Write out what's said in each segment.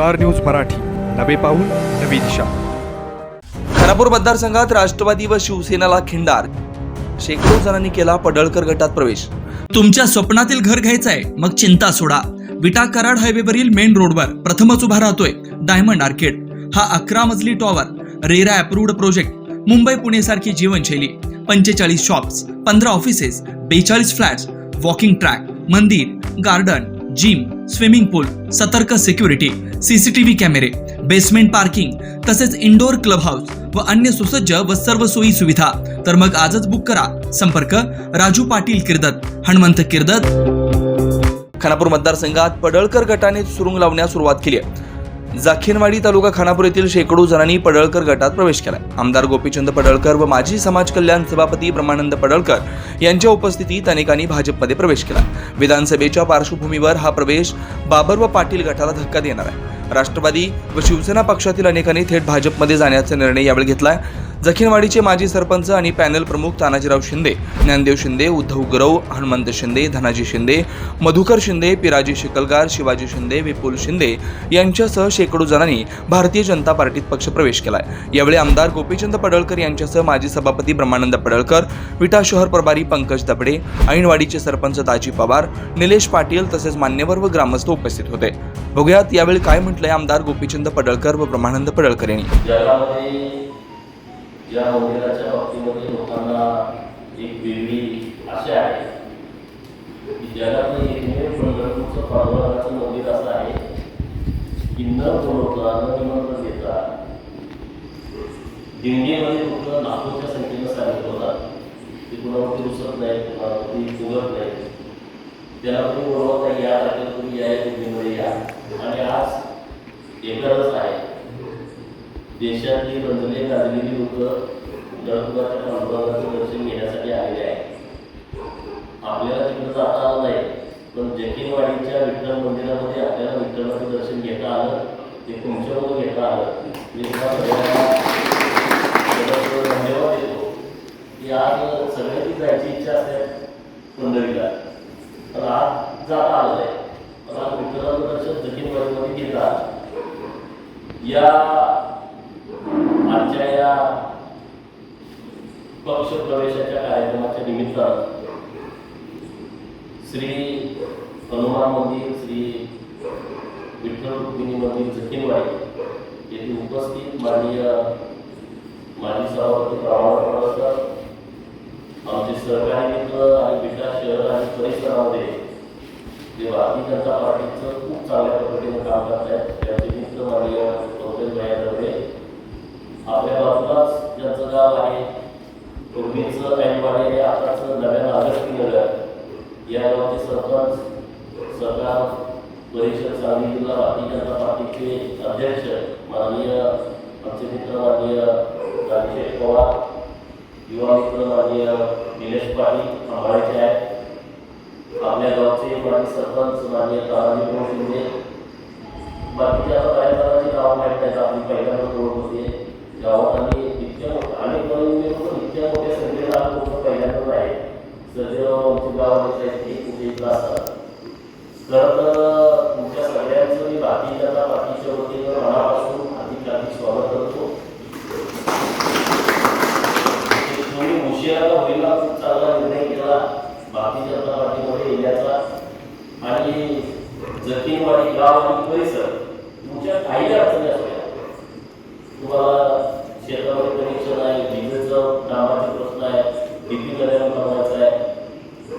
Star news Marathi. नवे पाऊल नवी दिशा. खानापूर मतदारसंघात राष्ट्रवादी व शिवसेनेला खिंडार. शेकडो जणांनी केला पडळकर गटात प्रवेश. तुमच्या स्वप्नातील घर घ्यायचंय मग चिंता सोडा. विटा कराड हायवेवरील मेन रोडवर प्रथमच उभा राहतोय डायमंड आर्केड. हा अकरा मजली tower RERA approved project Mumbai Pune सारखी जीवनशैली पंचेचाळीस शॉप्स पंधरा ऑफिसेस बेचाळीस फ्लॅट्स वॉकिंग ट्रॅक मंदिर गार्डन जिम स्विमिंग पूल सतर्क सिक्युरिटी सीसीटीव्ही कॅमेरे बेसमेंट पार्किंग तसेच इंडोर क्लब हाऊस व अन्य सुसज्ज व सर्व सोयी सुविधा. तर मग आजच बुक करा. संपर्क राजू पाटील किर्दत हनुमंत किर्दत. खानापूर मतदारसंघात पडळकर गटाने सुरुंग लावण्यास सुरुवात केली आहे. जाखीनवाडी तालुका खानापूर येथील शेकडो जणांनी पडळकर गटात प्रवेश केलाय आमदार गोपीचंद पडळकर व माजी समाज कल्याण सभापती ब्रह्मानंद पडळकर यांच्या उपस्थितीत अनेकांनी भाजपमध्ये प्रवेश केला. विधानसभेच्या पार्श्वभूमीवर हा प्रवेश बाबर व पाटील गटाला धक्का देणार आहे. राष्ट्रवादी व शिवसेना पक्षातील अनेकांनी थेट भाजपमध्ये जाण्याचा निर्णय यावेळी घेतलाय. जखीनवाडीचे माजी सरपंच आणि पॅनल प्रमुख तानाजीराव शिंदे ज्ञानदेव शिंदे उद्धव गुरव हनुमंत शिंदे धनाजी शिंदे मधुकर शिंदे पिराजी शिकलगार शिवाजी शिंदे विपुल शिंदे यांच्यासह शेकडो जणांनी भारतीय जनता पार्टीत पक्षप्रवेश केलाय. यावेळी आमदार गोपीचंद पडळकर यांच्यासह माजी सभापती ब्रह्मानंद पडळकर विटा शहर प्रभारी पंकज दबडे ऐनवाडीचे सरपंच दाजी पवार निलेश पाटील तसेच मान्यवर व ग्रामस्थ उपस्थित होते. बघूयात यावेळी काय म्हटलंय आमदार गोपीचंद पडळकर व ब्रह्मानंद पडळकर यांनी. या मंदिराच्या बाबतीमध्ये लोकांना एक वेगळी आशा आहे. की जगातलं एकमेव म्हणजे पंढरपूरचं पांडुरंगाचं मंदिर असं आहे की न बोलवता न निमंत्रण देता दिंडीमध्ये लोक लाखोच्या संख्येनं सामील होतात. ते कुणावरती रुसत नाही कुणावरती फुगत नाही. त्याला तुम्ही बोलवता या तारखेला तुम्ही या या दिंडीमध्ये या. आणि आज एकच आहे. देशातली रंजले गाजलेली लोक नरकुराच्या पांडुरंगाचं दर्शन घेण्यासाठी आलेले आहेत. आपल्याला तिकडे जाता आलं नाही पण जकीनवाडीच्या विठ्ठल मंदिरामध्ये आपल्याला विठ्ठलाचं दर्शन घेता आलं ते तुमच्याबरोबर घेता आलं. मी धन्यवाद देतो. की आज सगळ्यांची जायची इच्छा असते पंढरीला. पण आज जाता आलं नाही. पण आज विठ्ठलाचं दर्शन जकीनवाडीमध्ये घेता या आमच्या या पक्ष प्रवेशाच्या कार्यक्रमाच्या निमित्तानं श्री हनुमान मंदिर श्री विठ्ठल रुक्मिणी मंदिर जखीनवाडी येथे उपस्थित माननीय माजी सभापती प्रमाण पडळकर आमचे सहकारी मित्र आणि विकास शहर आणि परिसरामध्ये जे भारतीय जनता पार्टीचं खूप चांगल्या पद्धतीने काम करत आहेत त्याचे मित्र माननीय पंकज भैया दबे आपल्या बाजूलाच ज्यांचं गाव आहे पूर्वीचं ऐनवाडे हे आताचं नव्यानं अगस्ती नगर या गावचे सरपंच सरकार परिषद सांगली जिल्हा भारतीय जनता पार्टीचे अध्यक्ष माननीय आमचे मित्र माननीय राजेश पवार युवा मित्र माननीय निलेश पाटील आंबाळेचे आहेत. आपल्या गावचे माजी सरपंच माननीय तानाजी प्रभू शिंदे बाकीच्या आता काही जणांची नावं माहीत नाही आपली पहिल्यांदा ओळख होते गावात आम्ही इतक्या अनेक नवीन पण इतक्या मोठ्या संख्येला लोक पहिल्यांदा आहे सदैव आमच्या गावामध्ये एक कुठे असतात. खरं तर तुमच्या सगळ्यांचं मी भारतीय जनता पार्टीच्या वतीनं मनापासून अधिक अधिक स्वागत करतो. म्हणजे तुम्ही उशिराला होईला खूप चांगला निर्णय केला. भारतीय जनता पार्टीमध्ये येण्याचा. आणि जखीनवाडी गाव आणि परिसर तुमच्या काही अडचणी असल्या तुम्हाला शेतामध्ये कनेक्शन आहे विजेचं कामाचे प्रश्न आहे डीपी कल्याण बनवायचं आहे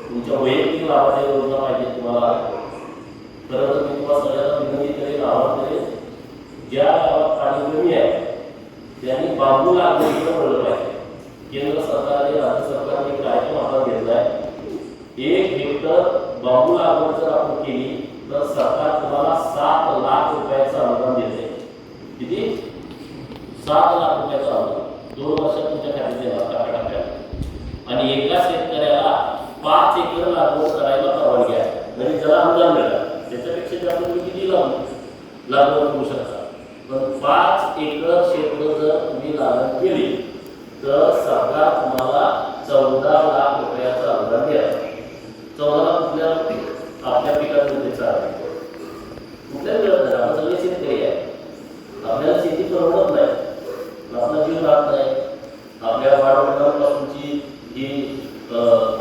तुमच्या वैयक्तिक लाभाच्या योजना पाहिजे तुम्हाला खरं तर मी तुम्हाला सगळ्यांना विनंती करेन आवाहन करेन ज्या गावात पाणी कमी आहे त्यांनी बांबू लागवडीकडे वळलं पाहिजे केंद्र सरकारने राज्य सरकारने एक कार्यक्रम हातात घेतला आहे एक हेक्टर बाबू लागवड जर आपण केली तर सरकार तुम्हाला सात लाख रुपयाचं अनुदान देते. किती? सात लाख रुपयाचं अनुदान. दोन वर्षात तुमच्या खात्यात येणार टप्प्याटप्प्यात आणि एका शेतकऱ्याला पाच एकर लागवड करायला परवानगी आहे. म्हणजे ज्याला अनुदान मिळालं. त्याच्यापेक्षा जास्त तुम्ही किती लावून लागवड करू शकता. पण पाच एकर क्षेत्र जर तुम्ही लागवड केली तर सरकार तुम्हाला चौदा लाख रुपयाचं अनुदान देणार चौदा लाख कुठल्या आपल्या पिकात मिळते चालेल कुठल्या मिळत नाही आपण सगळे शेतकरी आहे आपल्याला शेती परवडत नाही आपला जीव राहत नाही आपल्या वाढवडिलांपासूनची जी अं,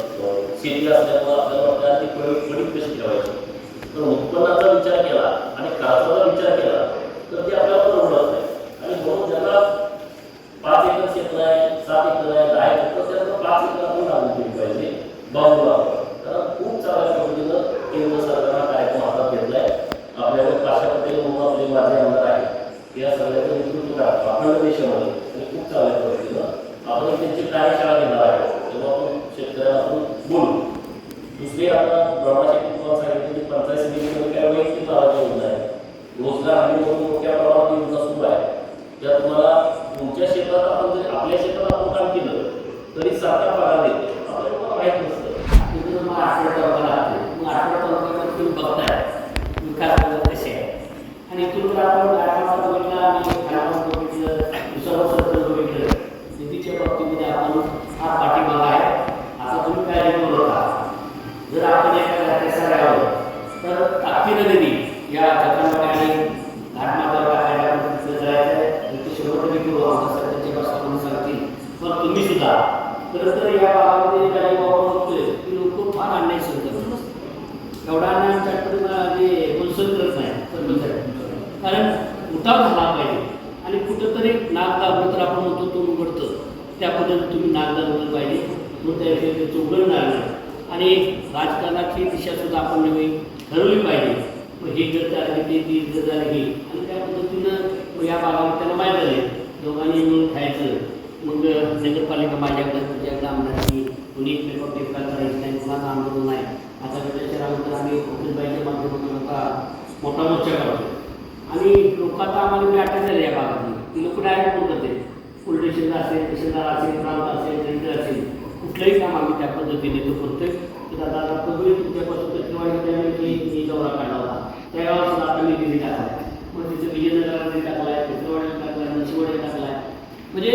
शेती असल्यामुळे आपल्याला वाटतं ती पडीत पडीत कशी ठेवायची तर उत्पन्नाचा विचार केला आणि खर्चाचा विचार केला तर ते आपल्याला परवडत नाही आणि म्हणून ज्याला पाच एकर क्षेत्र आहे सात एकर आहे दहा एकर तर त्याला पाच एकर आपण लागू केली पाहिजे बांबू लागवड कारण खूप चांगल्या पद्धतीनं केंद्र सरकारनं कार्यक्रम हातात घेतलाय आपल्याकडे पाशा पटेल म्हणून आपले माझे आमदार आहेत या सगळ्याचं नेतृत्व करतो अखंड देशामध्ये आणि खूप चांगल्या पद्धतीनं आपण त्यांची कार्यशाळा घेणार आहे तेव्हा आपण शेतकऱ्यांना आपण बोलू दुसरी आता ब्रह्माशक्ती तुम्हाला सांगितलं की पंचायत समितीमध्ये काय वैयक्तिक लाभाची योजना आहे रोजगार हमी म्हणून मोठ्या प्रमाणात योजना सुरू आहे त्या तुम्हाला तुमच्या शेतात आपण जरी आपल्या शेतात आपण काम केलं तरी सरकार पगार देते आपल्याला कोणाला माहीत नसतं तिथून मग आठवडा तालुका लागतो मग आठवडा तालुक्यामध्ये तुम्ही बघताय विकास वगैरे कसे आहे आणि इथून जर आपण आठवडा बघितला आणि खानापूर बघितलं दुसरं सत्र बघितलं निधीच्या बाबतीमध्ये आपण हा पाठीमागा आहे आता तुम्ही काय करू नका जर आपण एका घाट्यासार आलो तर ताकदीनं निधी या जगामध्ये आणि घाटमाथ्यावर टाकायला आपण तिथं जायचं आणि ते शंभर टक्के करू आमच्या सरकारचे बसा म्हणून सांगतील. पण तुम्ही सुद्धा खरं तर या भागामध्ये काही बाबा बघतोय की लोक फार अन्याय सुरू करतात एवढा अन्याय आमच्याकडे म्हणजे करत नाही कर्मचारी. कारण उठाव झाला पाहिजे. आणि कुठंतरी नाक दाबलं तर आपण म्हणतो तो उघडतं. त्या पद्धतीने तुम्ही नाक दाबलं पाहिजे. मग त्या त्याचं नाही. आणि राजकारणाची दिशासुद्धा आपण नवी ठरवली पाहिजे. मग हे जर झालं ते ती जर झालं हे. आणि त्या पद्धतीनं या भागावर त्याला माहीत झाले दोघांनी मिळून खायचं. मग नगरपालिका माझ्याकडे तुझ्याकडे आमदारची कुणी पेपर टेपला करायचं नाही कुणाचं आंदोलन नाही. आता गडच्या शहरामध्ये आम्ही उकळीबाईच्या माध्यमातून आता मोठा मोर्चा करतो आणि लोक आता आम्हाला मी अटक झाली या भागातली ती लोक डायरेक्ट फोन करते पोलीस स्टेशनला असेल तहसीलदार असेल प्रांत असेल रजिस्टर असेल. कुठलंही काम आम्ही त्या पद्धतीने तो करतोय. की दादा आता पूर्वी तुमच्यापासून टक्केवारी त्यावेळी मी मी दौरा काढला होता त्यावेळेस सुद्धा आता मी दिली टाकला मग तिथं विजयनगरामध्ये टाकलाय टक्केवाडी टाकलाय नशिवाडी टाकलाय. म्हणजे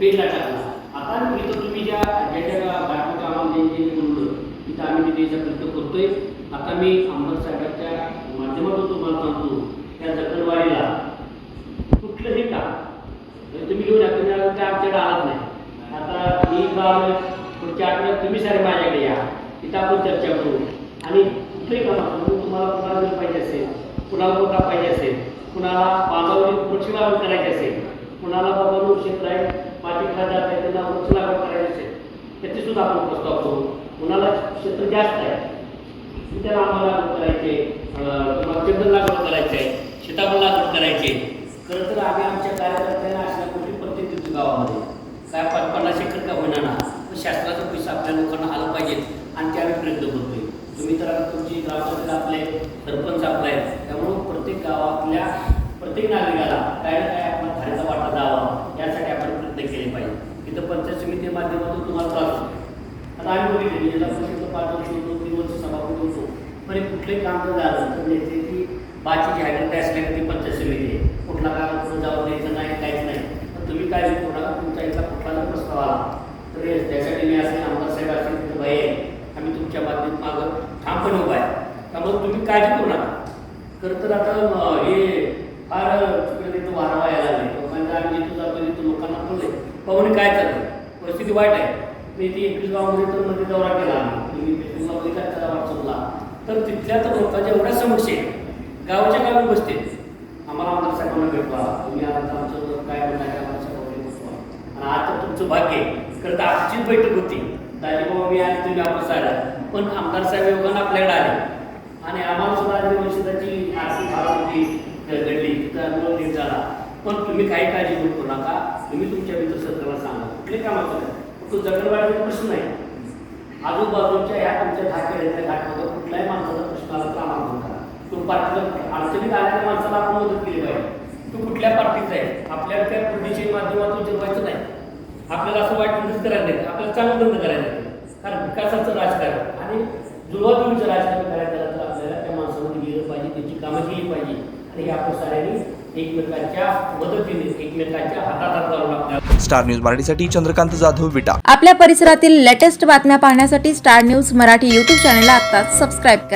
पेजला टाकला. आता मी तर तुम्ही ज्या ज्याच्या ज्या कामामध्ये जे जे बोललो तिथं आम्ही निधीचा प्रयत्न करतोय. आता मी आमदार साहेबांच्या माध्यमातून तुम्हाला सांगतो त्या जखलवाडीला कुठलंही काम म्हणजे तुम्ही घेऊन या तुम्ही आला आमच्याकडे आलाच नाही. आता मी गाव पुढच्या आठवड्यात तुम्ही सारे माझ्याकडे या. तिथं आपण चर्चा करू. आणि कुठलंही काम तुम्हाला कुणाला जर पाहिजे असेल कुणाला कोणता पाहिजे असेल कुणाला बांधावरील वृक्ष लागवड करायची असेल कुणाला बाबा क्षेत्र आहे माती खा आहे त्यांना वृक्ष लागवड करायची असेल त्याचे सुद्धा आपण प्रस्ताव करू. कुणाला क्षेत्र जास्त आहे त्याला आम्हाला लागवड करायचे तुम्हाला चंदन लागवड करायचे आहे सीताफळ लागवड करायचे खरं तर आम्ही आमच्या कार्यकर्त्यांना अशा कुठली पद्धती गावामध्ये? काय पन्नास एकर का होईना ना? शासनाचा पैसा आपल्या लोकांना आला पाहिजे आणि त्यावेळी प्रयत्न करतोय. तुम्ही तर आता तुमची ग्रामपंचायत आपले सरपंच आपले आहेत. त्यामुळं प्रत्येक गावातल्या प्रत्येक नागरिकाला काय ना काय आपला धारेचा वाटा द्यावा यासाठी आपण प्रयत्न केले पाहिजे. इथं पंचायत समिती माध्यमातून तुम्हाला त्रास होतो आता आम्ही बघितले जिल्हा परिषद पाच वर्ष दोन तीन वर्ष सभापती होतो. पण एक कुठलंही काम जर झालं तर नेत्याची बाची जाहिरात असल्या ती पंचायत समिती आहे. कुठला काम पुढे जाऊ द्यायचं नाही काहीच नाही. तुम्ही काय करू नका तुमच्या इथला कुठला प्रस्ताव आला तर हे- त्यासाठी मी असेल आमदार साहेब असेल तिथं भाई आहे आम्ही तुमच्या बाबतीत मागं ठामपणे उभा आहे. त्यामुळे तुम्ही काळजी करू नका. खरं तर आता हे फार तिकडे तिथं वारा यायला लागले लोकांना आम्ही जिथं जातो तिथं लोकांना बोलले पाहुणे काय चाललं परिस्थिती वाईट आहे. मी ती एकवीस गावामध्ये तर मध्ये दौरा केला. तुम्ही फेसबुकला बघितला त्याला व्हॉट्सअपला तर तिथल्या तर लोकांच्या एवढ्या समस्या आहेत. गावाच्या गावी बसते आम्हाला आमदार साहेबांना भेटवा. तुम्ही आता आमचं काय म्हणणार काय आणि आता तुमचं भाग्य आहे. खरं तर आजचीच बैठक होती. दाजीबाबा मी आणि तुम्ही आपण साहेब पण आमदार साहेब योगानं आपल्याकडे आले. आणि आम्हाला सुद्धा आधी परिषदाची आर्थिक भाग होती घडली तिथं नीट झाला. पण तुम्ही काही काळजी करू नका. तुम्ही तुमच्या मित्र सांगा. कुठले काम असतं तो जगणवाडीचा प्रश्न नाही. आजूबाजूच्या ह्या तुमच्या धाकेच्या घाटमध्ये कुठल्याही माणसाचा प्रश्नाला काम होता करा. तो पार्टीला अडचणीत आलेल्या माणसाला आपण मदत केली पाहिजे. तो कुठल्या पार्टीचा आहे? आपल्याला त्या प्रदेशी माध्यमातून जगवायचं नाही. आपल्याला असं वाईट धंदाच करायला नाही आपल्याला चांगलं धंदा करायला नाही कारण विकासाचं राजकारण. आणि जुळवाजुळीचं राजकारण करायचं झालं तर आपल्याला त्या माणसामध्ये गेलं पाहिजे त्यांची कामं केली पाहिजे. आणि हे आपण साऱ्यांनी एकमेकांच्या मदतीने एकमेकांच्या हातात हात घालून आपल्याला स्टार न्यूज मराठीसाठी चंद्रकांत जाधव विटा. आपल्या परिसरातील लेटेस्ट बातम्या पाहण्यासाठी स्टार न्यूज मराठी यूट्यूब चॅनलला आता सबस्क्राईब करा.